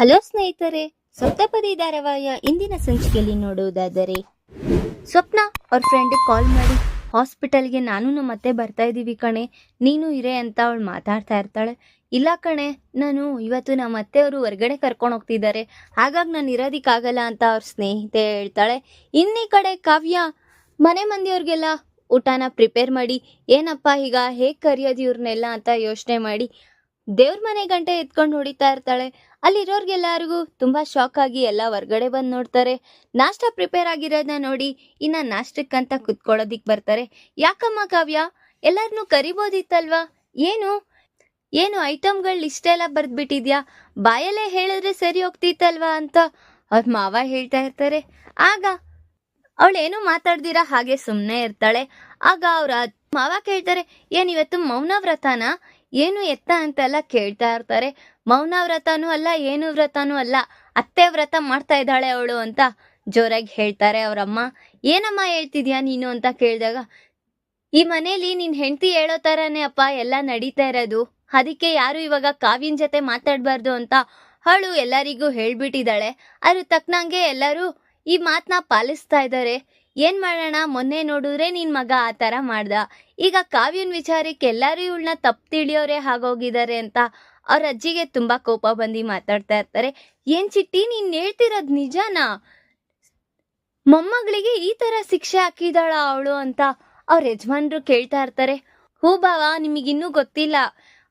Hello ಸ್ನೇಹಿತರೆ ಸಪ್ತಪದಿ ಧಾರಾವಾಹಿಯ ಇಂದಿನ ಸಂಚಿಕೆಯಲ್ಲಿ ನೋಡುವುದಾದರೆ, ಸ್ವಪ್ನ ಅವ್ರ ಫ್ರೆಂಡಿಗೆ ಕಾಲ್ ಮಾಡಿ ಹಾಸ್ಪಿಟಲ್ಗೆ ನಾನು ಮತ್ತೆ ಬರ್ತಾ ಇದ್ದೀವಿ ಕಣೆ, ನೀನು ಇರೇ ಅಂತ ಅವಳು ಮಾತಾಡ್ತಾ ಇರ್ತಾಳೆ. ಇಲ್ಲ ಕಣೆ, ನಾನು ಇವತ್ತು ನಮ್ಮ ಅತ್ತೆಯವರು ಹೊರಗಡೆ ಕರ್ಕೊಂಡು ಹೋಗ್ತಿದ್ದಾರೆ, ಹಾಗಾಗಿ ನಾನು ಇರೋದಕ್ಕಾಗಲ್ಲ ಅಂತ ಅವ್ರ ಸ್ನೇಹಿತೆ ಹೇಳ್ತಾಳೆ. ಇನ್ನೀ ಕಡೆ ಕಾವ್ಯ, ಮನೆ ಮಂದಿಯವ್ರಿಗೆಲ್ಲ ಊಟನ ಪ್ರಿಪೇರ್ ಮಾಡಿ, ಏನಪ್ಪ ಈಗ ಹೇಗೆ ಕರೆಯೋದು ಇವ್ರನ್ನೆಲ್ಲ ಅಂತ ಯೋಚನೆ ಮಾಡಿ, ದೇವ್ರ ಮನೆ ಗಂಟೆ ಎತ್ಕೊಂಡು ಹೊಡಿತಾ ಇರ್ತಾಳೆ. ಅಲ್ಲಿರೋರ್ಗೆಲ್ಲರಿಗೂ ತುಂಬಾ ಶಾಕ್ ಆಗಿ ಎಲ್ಲ ಹೊರ್ಗಡೆ ಬಂದು ನೋಡ್ತಾರೆ. ನಾಷ್ಟ ಪ್ರಿಪೇರ್ ಆಗಿರೋದನ್ನ ನೋಡಿ ಇನ್ನ ನಾಷ್ಟಕ್ಕಂತ ಕುತ್ಕೊಳ್ಳೋದಿಕ್ ಬರ್ತಾರೆ. ಯಾಕಮ್ಮ ಕಾವ್ಯ? ಎಲ್ಲರನ್ನೂ ಕರಿಬೋದಿತ್ತಲ್ವಾ? ಏನು? ಏನು ಐಟಮ್ಗಳು ಇಷ್ಟೆಲ್ಲ ಬರ್ದ್ಬಿಟ್ಟಿದ್ಯಾ? ಬಾಯಲ್ಲೇ ಹೇಳಿದ್ರೆ ಸರಿ ಹೋಗ್ತಿತ್ತಲ್ವಾ ಅಂತ ಅವ್ರ ಮಾವ ಹೇಳ್ತಾ ಇರ್ತಾರೆ. ಆಗ ಅವಳೇನು ಮಾತಾಡ್ದಿರಾ ಹಾಗೆ ಸುಮ್ಮನೆ ಇರ್ತಾಳೆ. ಆಗ ಅವ್ರ ಮಾವ ಕೇಳ್ತಾರೆ ಮೌನ ವ್ರತನ? ಏನು ಎತ್ತ ಅಂತೆಲ್ಲ ಕೇಳ್ತಾ ಇರ್ತಾರೆ. ಮೌನ ವ್ರತನೂ ಅಲ್ಲ, ಏನು ವ್ರತನೂ ಅಲ್ಲ. ಅತ್ತೆ ವ್ರತ ಮಾಡ್ತಾ ಇದ್ದಾಳೆ ಅವಳು ಅಂತ ಜೋರಾಗಿ ಹೇಳ್ತಾರೆ ಅವರಮ್ಮ. ಏನಮ್ಮ ಹೇಳ್ತಿದ್ಯಾ ನೀನು ಅಂತ ಕೇಳಿದಾಗ, ಈ ಮನೇಲಿ ನಿನ್ ಹೆಂಡತಿ ಹೇಳೋ ತರಾನೇ ಅಪ್ಪ, ಎಲ್ಲ ನಡೀತಾ ಇರೋದು. ಅದಕ್ಕೆ ಯಾರು ಇವಾಗ ಕಾವ್ಯನ್ ಜೊತೆ ಮಾತಾಡಬಾರ್ದು ಅಂತ ಅವಳು ಎಲ್ಲರಿಗೂ ಹೇಳ್ಬಿಟ್ಟಿದ್ದಾಳೆ. ಅದ್ರ ತಕ್ಕನಂಗೆ ಎಲ್ಲರೂ ಈ ಮಾತನ್ನ ಪಾಲಿಸ್ತಾ ಇದ್ದಾರೆ. ಏನ್ ಮಾಡೋಣ? ಮೊನ್ನೆ ನೋಡಿದ್ರೆ ನಿನ್ ಮಗ ಆ ಥರ ಮಾಡ್ದ. ಈಗ ಕಾವ್ಯನ್ ವಿಚಾರಕ್ಕೆ ಎಲ್ಲರೂ ಇವಳನ್ನ ತಪ್ಪು ತಿಳಿಯೋರೆ ಆಗೋಗಿದ್ದಾರೆ ಅಂತ ಅವ್ರ ಅಜ್ಜಿಗೆ ತುಂಬಾ ಕೋಪ ಬಂದು ಮಾತಾಡ್ತಾ ಇರ್ತಾರೆ. ಏನ್ ಚಿಟ್ಟಿ, ನೀನ್ ಹೇಳ್ತಿರೋದ್ ನಿಜನಾ? ಮೊಮ್ಮಗಳಿಗೆ ಈ ತರ ಶಿಕ್ಷೆ ಹಾಕಿದಾಳ ಅವಳು ಅಂತ ಅವ್ರ ಯಜಮಾನ್ರು ಕೇಳ್ತಾ ಇರ್ತಾರೆ. ಹೂ ಬಾವ, ನಿಮಗಿನ್ನೂ ಗೊತ್ತಿಲ್ಲ.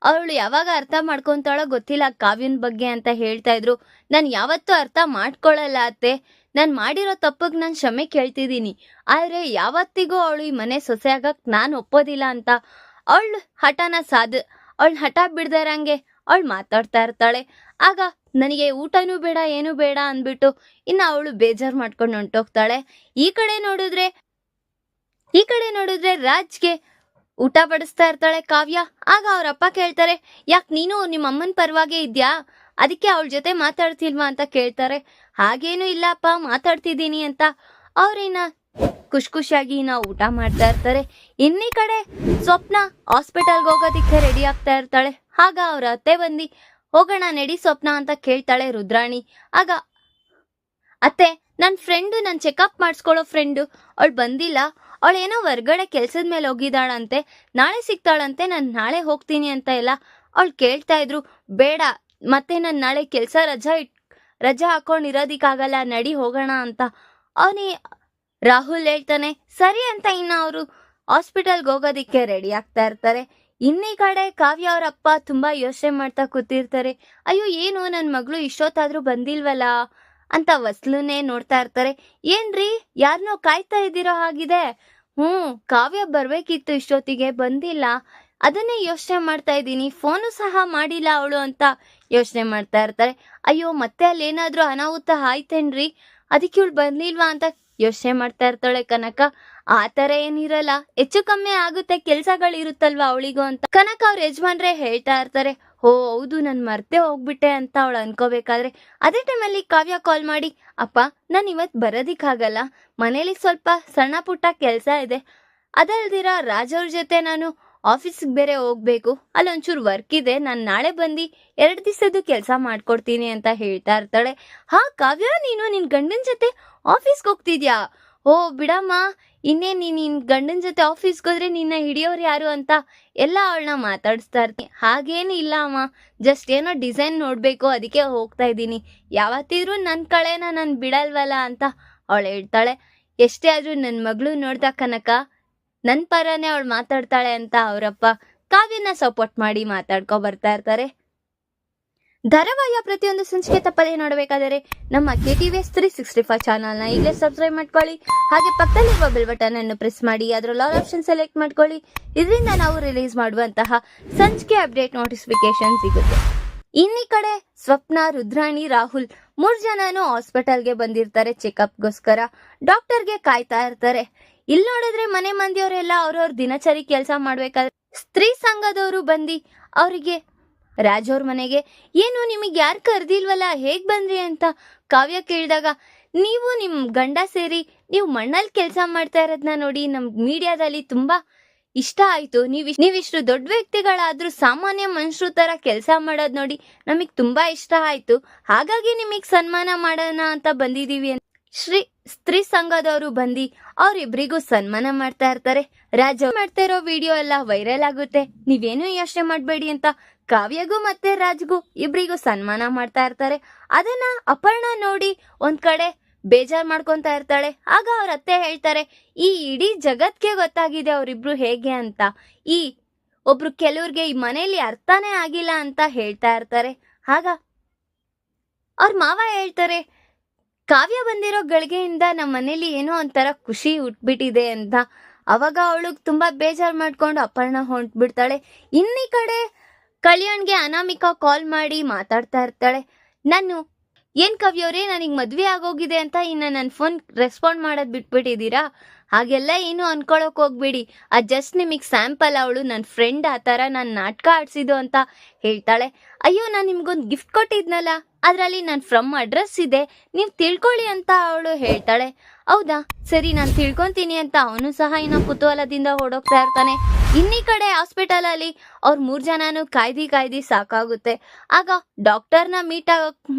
ಅವಳು ಯಾವಾಗ ಅರ್ಥ ಮಾಡ್ಕೊಂತಾಳೋ ಗೊತ್ತಿಲ್ಲ. ಕಾವ್ಯನ್ ಬಗ್ಗೆ ಅಂತ ಹೇಳ್ತಾ ಇದ್ರು. ನಾನು ಯಾವತ್ತೂ ಅರ್ಥ ಮಾಡ್ಕೊಳ್ಳಲ್ಲ ಅತ್ತೆ. ನಾನು ಮಾಡಿರೋ ತಪ್ಪಿಗೆ ನಾನು ಕ್ಷಮೆ ಕೇಳ್ತಿದ್ದೀನಿ. ಆದರೆ ಯಾವತ್ತಿಗೂ ಅವಳು ಈ ಮನೆ ಸೊಸೆ ಆಗಕ್ಕೆ ನಾನು ಒಪ್ಪೋದಿಲ್ಲ ಅಂತ. ಅವಳು ಹಠನ ಸಾಧ ಅವಳು ಹಠ ಬಿಡ್ದಾರಂಗೆ ಅವಳು ಮಾತಾಡ್ತಾ ಇರ್ತಾಳೆ. ಆಗ ನನಗೆ ಊಟನೂ ಬೇಡ, ಏನೂ ಬೇಡ ಅಂದ್ಬಿಟ್ಟು ಇನ್ನು ಅವಳು ಬೇಜಾರು ಮಾಡ್ಕೊಂಡು ಹೊಂಟೋಗ್ತಾಳೆ. ಈ ಕಡೆ ನೋಡಿದ್ರೆ, ಈ ಕಡೆ ನೋಡಿದ್ರೆ ರಾಜ್ಗೆ ಊಟ ಬಡಿಸ್ತಾ ಇರ್ತಾಳೆ ಕಾವ್ಯ. ಆಗ ಅವರಪ್ಪ ಕೇಳ್ತಾರೆ, ಯಾಕೆ ನೀನು ನಿಮ್ಮ ಅಮ್ಮನ ಪರವಾಗೇ ಇದ್ಯಾ? ಅದಕ್ಕೆ ಅವಳ ಜೊತೆ ಮಾತಾಡ್ತಿಲ್ವಾ ಅಂತ ಕೇಳ್ತಾರೆ. ಹಾಗೇನು ಇಲ್ಲಪ್ಪ, ಮಾತಾಡ್ತಿದ್ದೀನಿ ಅಂತ. ಅವ್ರೇನ ಖುಷಿ ಖುಷಿಯಾಗಿ ನಾವು ಊಟ ಮಾಡ್ತಾ ಇರ್ತಾರೆ. ಇನ್ನಿ ಕಡೆ ಸ್ವಪ್ನ ಹಾಸ್ಪಿಟಲ್ಗೆ ಹೋಗೋದಿಕ್ಕೆ ರೆಡಿ ಆಗ್ತಾ ಇರ್ತಾಳೆ. ಆಗ ಅವ್ರ ಅತ್ತೆ ಬಂದು, ಹೋಗೋಣ ನಡಿ ಸ್ವಪ್ನ ಅಂತ ಕೇಳ್ತಾಳೆ ರುದ್ರಾಣಿ. ಆಗ, ಅತ್ತೆ ನನ್ನ ಫ್ರೆಂಡು ನನ್ನ ಚೆಕಪ್ ಮಾಡಿಸ್ಕೊಳ್ಳೋ ಫ್ರೆಂಡು ಅವಳು ಬಂದಿಲ್ಲ. ಅವಳು ಏನೋ ಹೊರ್ಗಡೆ ಕೆಲ್ಸದ ಮೇಲೆ ಹೋಗಿದ್ದಾಳಂತೆ, ನಾಳೆ ಸಿಗ್ತಾಳಂತೆ, ನಾನು ನಾಳೆ ಹೋಗ್ತೀನಿ ಅಂತ ಎಲ್ಲ ಅವಳು ಕೇಳ್ತಾ ಇದ್ರು. ಬೇಡ, ಮತ್ತೆ ನಾನು ನಾಳೆ ಕೆಲಸ ರಜಾ ಇಟ್, ರಜಾ ಹಾಕೊಂಡು ಇರೋದಿಕ್ಕಾಗಲ್ಲ, ನಡಿ ಹೋಗೋಣ ಅಂತ. ಅವನಿ ರಾಹುಲ್ ಹೇಳ್ತಾನೆ, ಸರಿ ಅಂತ ಇನ್ನು ಅವರು ಹಾಸ್ಪಿಟಲ್ಗೆ ಹೋಗೋದಿಕ್ಕೆ ರೆಡಿ ಆಗ್ತಾ ಇರ್ತಾರೆ. ಇನ್ನೀ ಕಡೆ ಕಾವ್ಯ ಅವ್ರ ಅಪ್ಪ ತುಂಬಾ ಯೋಚನೆ ಮಾಡ್ತಾ ಕೂತಿರ್ತಾರೆ. ಅಯ್ಯೋ, ಏನು ನನ್ನ ಮಗಳು ಇಷ್ಟೊತ್ತಾದ್ರೂ ಬಂದಿಲ್ವಲ್ಲ? ಅಂತ ವಸ್ಲುನೇ ನೋಡ್ತಾ ಇರ್ತಾರೆ. ಏನ್ರಿ? ಯಾರನ್ನೋ ಕಾಯ್ತಾ ಇದ್ದೀರೋ ಹಾಗಿದೆ? ಹ್ಞೂ, ಕಾವ್ಯ ಬರ್ಬೇಕಿತ್ತು ಇಷ್ಟೊತ್ತಿಗೆ, ಬಂದಿಲ್ಲ. ಅದನ್ನೇ ಯೋಚನೆ ಮಾಡ್ತಾ ಇದ್ದೀನಿ. ಫೋನು ಸಹ ಮಾಡಿಲ್ಲ ಅವಳು ಅಂತ ಯೋಚನೆ ಮಾಡ್ತಾ ಇರ್ತಾರೆ. ಅಯ್ಯೋ, ಮತ್ತೆ ಅಲ್ಲಿ ಏನಾದರೂ ಅನಾಹುತ ಆಯ್ತೇನ್ರಿ? ಅದಕ್ಕೆ ಇವಳು ಬಂದಿಲ್ವಾ ಅಂತ ಯೋಚನೆ ಮಾಡ್ತಾ ಇರ್ತಾಳೆ ಕನಕ. ಆ ಥರ ಏನಿರಲ್ಲ. ಹೆಚ್ಚು ಕಮ್ಮಿ ಆಗುತ್ತೆ ಕೆಲ್ಸಗಳು ಇರುತ್ತಲ್ವಾ ಅವಳಿಗೂ ಅಂತ. ಕನಕ ಅವ್ರ ಯಜಮಾನ್ರೆ ಹೇಳ್ತಾ ಇರ್ತಾರೆ. ಓ ಹೌದು, ನಾನು ಮರ್ತೆ ಹೋಗ್ಬಿಟ್ಟೆ ಅಂತ ಅವಳು ಅನ್ಕೋಬೇಕಾದ್ರೆ ಅದೇ ಟೈಮಲ್ಲಿ ಕಾವ್ಯ ಕಾಲ್ ಮಾಡಿ, ಅಪ್ಪ, ನಾನು ಇವತ್ತು ಬರೋದಿಕ್ಕಾಗಲ್ಲ. ಮನೇಲಿ ಸ್ವಲ್ಪ ಸಣ್ಣ ಪುಟ್ಟ ಕೆಲಸ ಇದೆ. ಅದಲ್ದಿರ ರಾಜವ್ರ ಜೊತೆ ನಾನು ಆಫೀಸ್ಗೆ ಬೇರೆ ಹೋಗ್ಬೇಕು. ಅಲ್ಲೊಂಚೂರು ವರ್ಕ್ ಇದೆ. ನಾನು ನಾಳೆ ಬಂದು ಎರಡು ದಿವಸದ್ದು ಕೆಲಸ ಮಾಡ್ಕೊಡ್ತೀನಿ ಅಂತ ಹೇಳ್ತಾ ಇರ್ತಾಳೆ. ಹಾ, ಕಾವ್ಯ, ನೀನು ನಿನ್ನ ಗಂಡನ ಜೊತೆ ಆಫೀಸ್ಗೆ ಹೋಗ್ತಿದ್ಯಾ? ಓ, ಬಿಡಮ್ಮ ಇನ್ನೇ ನೀನು ನಿನ್ನ ಗಂಡನ ಜೊತೆ ಆಫೀಸ್ಗೆ ಹೋದ್ರೆ ನಿನ್ನ ಹಿಡಿಯೋರು ಯಾರು ಅಂತ ಎಲ್ಲ ಅವಳನ್ನ ಮಾತಾಡಿಸ್ತಾ ಇರ್ತೀನಿ ಹಾಗೇನು ಇಲ್ಲ ಅಮ್ಮ ಜಸ್ಟ್ ಏನೋ ಡಿಸೈನ್ ನೋಡಬೇಕು, ಅದಕ್ಕೆ ಹೋಗ್ತಾ ಇದ್ದೀನಿ. ಯಾವತ್ತಿದ್ರೂ ನನ್ನ ಕಳೆನ ನಾನು ಬಿಡಲ್ವಲ್ಲ ಅಂತ ಅವಳು ಹೇಳ್ತಾಳೆ. ಎಷ್ಟೇ ಆದ್ರೂ ನನ್ನ ಮಗಳು ನೋಡ್ದ ಕನಕ ನನ್ನ ಪರನೇ ಅವಳು ಮಾತಾಡ್ತಾಳೆ ಅಂತ ಅವರಪ್ಪ ಕಾವ್ಯನ ಸಪೋರ್ಟ್ ಮಾಡಿ ಮಾತಾಡ್ಕೊ ಬರ್ತಾ ಇರ್ತಾರೆ. ಧಾರಾವಾಹಿಯ ಪ್ರತಿಯೊಂದು ಸಂಚಿಕೆ ತಪ್ಪದೇ ನೋಡಬೇಕಾದರೆ ನಮ್ಮ K T V S three sixty five ಚಾನಲ್ನ ಈಗಲೇ ಸಬ್ಸ್ಕ್ರೈಬ್ ಮಾಡ್ಕೊಳ್ಳಿ. ಹಾಗೆ ಪಕ್ಕದಲ್ಲಿರುವ ಬೆಲ್ ಬಟನ್ ಅನ್ನು ಪ್ರೆಸ್ ಮಾಡಿ ಅದರಲ್ಲಿ ಲಾಲ್ ಆಪ್ಷನ್ ಸೆಲೆಕ್ಟ್ ಮಾಡ್ಕೊಳ್ಳಿ. ಇದರಿಂದ ನಾವು ರಿಲೀಸ್ ಮಾಡುವಂತಹ ಸಂಚಿಕೆ ಅಪ್ಡೇಟ್ ನೋಟಿಫಿಕೇಶನ್ ಸಿಗುತ್ತೆ. ಇನ್ನಿ ಕಡೆ ಸ್ವಪ್ನ, ರುದ್ರಾಣಿ, ರಾಹುಲ್ ಮೂರ್ ಜನನು ಹಾಸ್ಪಿಟಲ್ಗೆ ಬಂದಿರ್ತಾರೆ ಚೆಕಪ್ಗೋಸ್ಕರ ಡಾಕ್ಟರ್ಗೆ ಕಾಯ್ತಾ ಇರ್ತಾರೆ. ಇಲ್ಲಿ ನೋಡಿದ್ರೆ ಮನೆ ಮಂದಿಯವರೆಲ್ಲ ಅವ್ರವ್ರ ದಿನಚರಿ ಕೆಲಸ ಮಾಡ್ಬೇಕಾದ್ರೆ ಸ್ತ್ರೀ ಸಂಘದವರು ಬಂದು ಅವರಿಗೆ ರಾಜ್ ಅವ್ರ ಮನೆಗೆ, ಏನು ನಿಮಗೆ ಯಾರು ಕರೆದಿಲ್ವಲ್ಲ ಹೇಗ್ ಬಂದ್ರಿ ಅಂತ? ಕಾವ್ಯ ಕೇಳಿದಾಗ, ನೀವು ನಿಮ್ಮ ಗಂಡ ಸೇರಿ, ನೀವು ಮಣ್ಣಲ್ಲಿ ಕೆಲಸ ಮಾಡ್ತಾ ಇರೋದನ್ನ ನೋಡಿ ನಮ್ಮ ಮೀಡಿಯಾದಲ್ಲಿ ತುಂಬಾ ಇಷ್ಟ ಆಯ್ತು. ನೀವು ನೀವಿಷ್ಟು ದೊಡ್ಡ ವ್ಯಕ್ತಿಗಳಾದ್ರೂ ಸಾಮಾನ್ಯ ಮನುಷ್ಯರು ತರ ಕೆಲಸ ಮಾಡೋದ್ ನೋಡಿ ನಮಗ್ ತುಂಬಾ ಇಷ್ಟ ಆಯ್ತು. ಹಾಗಾಗಿ ನಿಮಗ್ ಸನ್ಮಾನ ಮಾಡೋಣ ಅಂತ ಬಂದಿದೀವಿ ಅಂತ. ಶ್ರೀ, ಸ್ತ್ರೀ ಸಂಘದವರು ಬಂದು ಅವರಿಬ್ಬರಿಗೂ ಸನ್ಮಾನ ಮಾಡ್ತಾ ಇರ್ತಾರೆ. ರಾಜ ಮಾಡ್ತಾ ಇರೋ ವಿಡಿಯೋ ಎಲ್ಲ ವೈರಲ್ ಆಗುತ್ತೆ. ನೀವೇನು ಯೋಚನೆ ಮಾಡಬೇಡಿ ಅಂತ ಕಾವ್ಯಗೂ ಮತ್ತೆ ರಾಜ್ಗೂ ಇಬ್ಬರಿಗೂ ಸನ್ಮಾನ ಮಾಡ್ತಾ ಇರ್ತಾರೆ. ಅದನ್ನ ಅಪರ್ಣ ನೋಡಿ ಒಂದ್ ಕಡೆ ಬೇಜಾರ್ ಮಾಡ್ಕೊಂತ ಇರ್ತಾಳೆ. ಆಗ ಅವ್ರ ಅತ್ತೆ ಹೇಳ್ತಾರೆ, ಈ ಇಡೀ ಜಗತ್ಗೆ ಗೊತ್ತಾಗಿದೆ ಅವರಿಬ್ರು ಹೇಗೆ ಅಂತ. ಈ ಒಬ್ರು ಕೆಲವ್ರಿಗೆ ಈ ಮನೆಯಲ್ಲಿ ಅರ್ಥನೇ ಆಗಿಲ್ಲ ಅಂತ ಹೇಳ್ತಾ ಇರ್ತಾರೆ. ಆಗ ಅವ್ರ ಮಾವ ಹೇಳ್ತಾರೆ, ಕಾವ್ಯ ಬಂದಿರೋ ಗಳಿಗೆಯಿಂದ ನಮ್ಮ ಮನೇಲಿ ಏನೋ ಒಂಥರ ಖುಷಿ ಹುಟ್ಬಿಟ್ಟಿದೆ ಅಂತ. ಅವಾಗ ಅವಳಿಗೆ ತುಂಬಾ ಬೇಜಾರ್ ಮಾಡ್ಕೊಂಡು ಅಪರ್ಣ ಹೊಂಟ್ಬಿಡ್ತಾಳೆ. ಇನ್ನಿ ಕಡೆ ಕಲ್ಯಾಣ್ಗೆ ಅನಾಮಿಕಾ ಕಾಲ್ ಮಾಡಿ ಮಾತಾಡ್ತಾ ಇರ್ತಾಳೆ. ನಾನು, ಏನ್ ಕವಿಯವ್ರೆ ನನಗ್ ಮದ್ವೆ ಆಗೋಗಿದೆ ಅಂತ ಇನ್ನ ನನ್ನ ಫೋನ್ ರೆಸ್ಪಾಂಡ್ ಮಾಡೋದ್ ಬಿಟ್ಬಿಟ್ಟಿದ್ದೀರಾ? ಹಾಗೆಲ್ಲ ಏನು ಅನ್ಕೊಳಕ್ ಹೋಗ್ಬೇಡಿ. ಆ ಜಸ್ಟ್ ನಿಮಗೆ ಸ್ಯಾಂಪಲ್ ಅವಳು ನನ್ನ ಫ್ರೆಂಡ್ ಆ ಥರ ನಾನು ನಾಟಕ ಆಡ್ಸಿದ್ದು ಅಂತ ಹೇಳ್ತಾಳೆ. ಅಯ್ಯೋ, ನಾನು ನಿಮ್ಗೊಂದು ಗಿಫ್ಟ್ ಕೊಟ್ಟಿದ್ನಲ್ಲ. ಅದರಲ್ಲಿ ನನ್ನ ಫ್ರಮ್ ಅಡ್ರೆಸ್ ಇದೆ. ನೀವು ತಿಳ್ಕೊಳ್ಳಿ ಅಂತ ಅವಳು ಹೇಳ್ತಾಳೆ. ಹೌದಾ? ಸರಿ, ನಾನು ತಿಳ್ಕೊಂತೀನಿ ಅಂತ ಅವನು ಸಹ ಏನೋ ಕುತೂಹಲದಿಂದ ಓಡೋಗ್ತಾ ಇರ್ತಾನೆ. ಇನ್ನೀ ಕಡೆ ಹಾಸ್ಪಿಟಲ್ ಅಲ್ಲಿ ಅವ್ರ ಮೂರ್ ಜನನು ಕಾಯ್ದಿ ಕಾಯ್ದಿ ಸಾಕಾಗುತ್ತೆ. ಆಗ ಡಾಕ್ಟರ್ನ ಮೀಟ್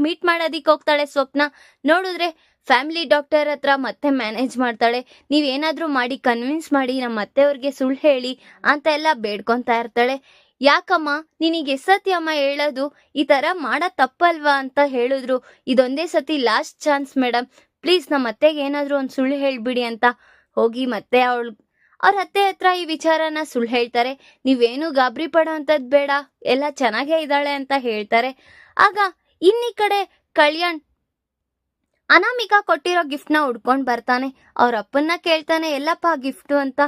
ಮೀಟ್ ಮಾಡೋದಿಕ್ ಹೋಗ್ತಾಳೆ ಸ್ವಪ್ನ. ನೋಡಿದ್ರೆ ಫ್ಯಾಮಿಲಿ ಡಾಕ್ಟರ್ ಹತ್ರ ಮತ್ತೆ ಮ್ಯಾನೇಜ್ ಮಾಡ್ತಾಳೆ. ನೀವೇನಾದರೂ ಮಾಡಿ ಕನ್ವಿನ್ಸ್ ಮಾಡಿ ನಮ್ಮ ಅತ್ತೆಯವ್ರಿಗೆ ಸುಳ್ಳು ಹೇಳಿ ಅಂತ ಎಲ್ಲ ಬೇಡ್ಕೊಂತಾ ಇರ್ತಾಳೆ. ಯಾಕಮ್ಮ, ನಿನಗೆ ಸತ್ಯಮ್ಮ ಹೇಳೋದು ಈ ತರ ಮಾಡ ತಪ್ಪಲ್ವಾ ಅಂತ ಹೇಳಿದ್ರು. ಇದೊಂದೇ ಸತಿ ಲಾಸ್ಟ್ ಚಾನ್ಸ್ ಮೇಡಮ್ ಪ್ಲೀಸ್ ನಮ್ಮ ಅತ್ತೆಗೆ ಏನಾದ್ರೂ ಒಂದು ಸುಳ್ಳು ಹೇಳಿಬಿಡಿ ಅಂತ. ಹೋಗಿ ಮತ್ತೆ ಅವಳು ಅವ್ರ ಅತ್ತೆ ಹತ್ರ ಈ ವಿಚಾರನ ಸುಳ್ಳು ಹೇಳ್ತಾರೆ. ನೀವೇನು ಗಾಬರಿ ಪಡೋ ಅಂಥದ್ದು ಬೇಡ. ಎಲ್ಲ ಚೆನ್ನಾಗೇ ಇದ್ದಾಳೆ ಅಂತ ಹೇಳ್ತಾರೆ. ಆಗ ಇನ್ನಿ ಕಡೆ ಕಲ್ಯಾಣ್ ಅನಾಮಿಕಾ ಕೊಟ್ಟಿರೋ ಗಿಫ್ಟ್ನ ಉಡ್ಕೊಂಡು ಬರ್ತಾನೆ. ಅವ್ರ ಅಪ್ಪನ್ನ ಕೇಳ್ತಾನೆ, ಎಲ್ಲಪ್ಪ ಗಿಫ್ಟು ಅಂತ.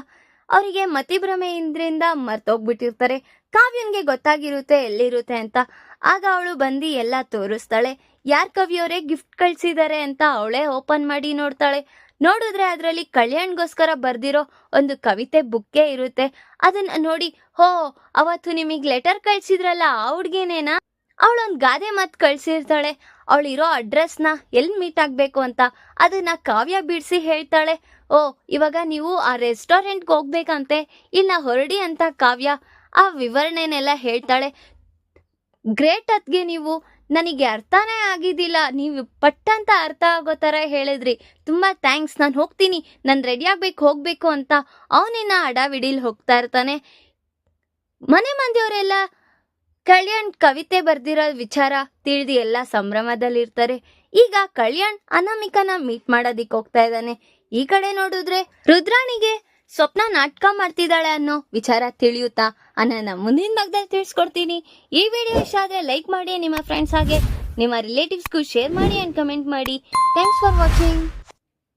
ಅವರಿಗೆ ಮತಿಭ್ರಮೆಯಿಂದ ಮರ್ತೋಗ್ಬಿಟ್ಟಿರ್ತಾರೆ. ಕಾವ್ಯನ್ಗೆ ಗೊತ್ತಾಗಿರುತ್ತೆ ಎಲ್ಲಿರುತ್ತೆ ಅಂತ. ಆಗ ಅವಳು ಬಂದು ಎಲ್ಲ ತೋರಿಸ್ತಾಳೆ. ಯಾರ್ ಕವಿಯವರೇ ಗಿಫ್ಟ್ ಕಳ್ಸಿದ್ದಾರೆ ಅಂತ ಅವಳೇ ಓಪನ್ ಮಾಡಿ ನೋಡ್ತಾಳೆ. ನೋಡಿದ್ರೆ ಅದರಲ್ಲಿ ಕಲ್ಯಾಣ್ಗೋಸ್ಕರ ಬರ್ದಿರೋ ಒಂದು ಕವಿತೆ ಬುಕ್ಕೇ ಇರುತ್ತೆ. ಅದನ್ನ ನೋಡಿ, ಹೋ, ಅವತ್ತು ನಿಮಗೆ ಲೆಟರ್ ಕಳ್ಸಿದ್ರಲ್ಲ ಆ ಹುಡ್ಗಿನೇನಾ? ಅವಳೊಂದು ಗಾದೆ ಮಾತು ಕಳ್ಸಿರ್ತಾಳೆ. ಅವಳಿರೋ ಅಡ್ರೆಸ್ನ ಎಲ್ಲಿ ಮೀಟ್ ಆಗಬೇಕು ಅಂತ ಅದನ್ನ ಕಾವ್ಯ ಬಿಡಿಸಿ ಹೇಳ್ತಾಳೆ. ಓ, ಇವಾಗ ನೀವು ಆ ರೆಸ್ಟೋರೆಂಟ್ಗೆ ಹೋಗ್ಬೇಕಂತೆ. ಇಲ್ಲ ಹೊರಡಿ ಅಂತ ಕಾವ್ಯ ಆ ವಿವರಣೆನೆಲ್ಲ ಹೇಳ್ತಾಳೆ. ಗ್ರೇಟ್ ಅತ್ಗೆ ನೀವು. ನನಗೆ ಅರ್ಥನೇ ಆಗಿದ್ದಿಲ್ಲ. ನೀವು ಪಟ್ಟಂತ ಅರ್ಥ ಆಗೋ ಥರ ಹೇಳಿದ್ರಿ. ತುಂಬ ಥ್ಯಾಂಕ್ಸ್ ನಾನು ಹೋಗ್ತೀನಿ. ನಾನು ರೆಡಿ ಆಗ್ಬೇಕು, ಹೋಗಬೇಕು ಅಂತ ಅವನಿನ್ನ ಅಡವಿಡೀಲಿ ಹೋಗ್ತಾ ಇರ್ತಾನೆ. ಮನೆ ಮಂದಿಯವರೆಲ್ಲ ಕಲ್ಯಾಣ್ ಕವಿತೆ ಬರ್ದಿರೋ ವಿಚಾರ ತಿಳಿದು ಎಲ್ಲ ಸಂಭ್ರಮದಲ್ಲಿರ್ತಾರೆ. ಈಗ ಕಲ್ಯಾಣ್ ಅನಾಮಿಕನ ಮೀಟ್ ಮಾಡೋದಿಕ್ ಹೋಗ್ತಾ ಇದ್ದಾನೆ. ಈ ಕಡೆ ನೋಡಿದ್ರೆ ರುದ್ರಾಣಿಗೆ ಸ್ವಪ್ನ ನಾಟಕ ಮಾಡ್ತಿದ್ದಾಳೆ ಅನ್ನೋ ವಿಚಾರ ತಿಳಿಯುತ್ತಾ? ಅನ್ನನ ಮುಂದಿನ ಭಾಗದಲ್ಲಿ ತಿಳಿಸ್ಕೊಡ್ತೀನಿ. ಈ ವಿಡಿಯೋ ಇಷ್ಟ ಆದ್ರೆ ಲೈಕ್ ಮಾಡಿ, ನಿಮ್ಮ ಫ್ರೆಂಡ್ಸ್ ಹಾಗೆ, ನಿಮ್ಮ ರಿಲೇಟಿವ್ಸ್ಗೂ ಶೇರ್ ಮಾಡಿ ಅಂಡ್ ಕಮೆಂಟ್ ಮಾಡಿ. Thanks for watching